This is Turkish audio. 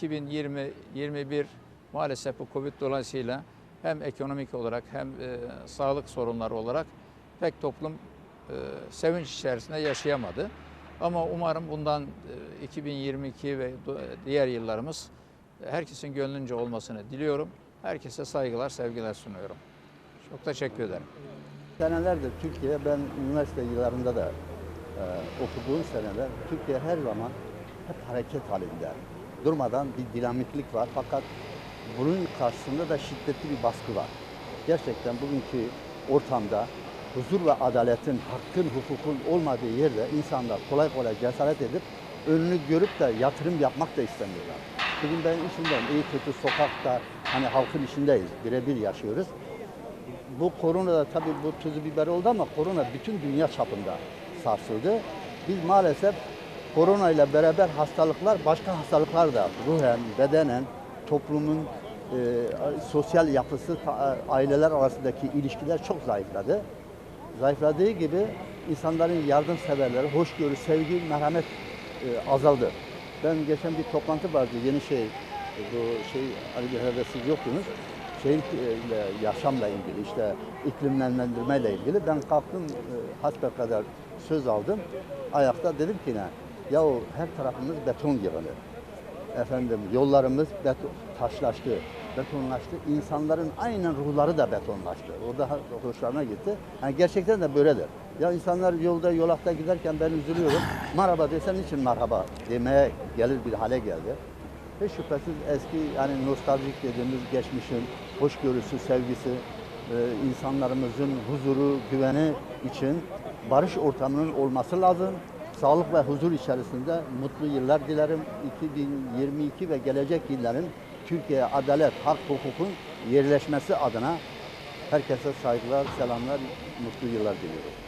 2020-21 maalesef bu Covid dolayısıyla hem ekonomik olarak hem e, sağlık sorunları olarak pek toplum e, sevinç içerisinde yaşayamadı. Ama umarım bundan e, 2022 ve diğer yıllarımız e, herkesin gönlünce olmasını diliyorum. Herkese saygılar, sevgiler sunuyorum. Çok teşekkür ederim. Senelerdir Türkiye, ben üniversite yıllarında da e, okuduğum seneler, Türkiye her zaman hep hareket halinde. Durmadan bir dinamiklik var fakat bunun karşısında da şiddetli bir baskı var. Gerçekten bugünkü ortamda huzur ve adaletin, hakkın, hukukun olmadığı yerde insanlar kolay kolay cesaret edip önünü görüp de yatırım yapmak da istemiyorlar. Bugün ben işimden iyi kötü sokakta hani halkın içindeyiz, birebir yaşıyoruz bu korona da tabii bu tuzu biber oldu ama korona bütün dünya çapında sarsıldı. Biz maalesef korona ile beraber hastalıklar, başka hastalıklar da ruhen, bedenen, toplumun e, sosyal yapısı, aileler arasındaki ilişkiler çok zayıfladı. Zayıfladığı gibi insanların yardımseverleri, hoşgörü, sevgi, merhamet e, azaldı. Ben geçen bir toplantı vardı, yeni şey, bu şey, Ali herhalde siz yoktunuz şeyin e, yaşamla ilgili işte iklimlendirmeyle ilgili ben kalktım e, kadar söz aldım. Ayakta dedim ki ne? Yahu her tarafımız beton yığını. Efendim yollarımız beton, taşlaştı, betonlaştı. İnsanların aynen ruhları da betonlaştı. O da hoşlarına gitti. Yani gerçekten de böyledir. Ya insanlar yolda yolakta giderken ben üzülüyorum. Merhaba desen için merhaba demeye gelir bir hale geldi. Ve şüphesiz eski yani nostaljik dediğimiz geçmişin hoşgörüsü, sevgisi, e, insanlarımızın huzuru, güveni için barış ortamının olması lazım. Sağlık ve huzur içerisinde mutlu yıllar dilerim. 2022 ve gelecek yılların Türkiye'ye adalet, hak, hukukun yerleşmesi adına herkese saygılar, selamlar, mutlu yıllar diliyorum.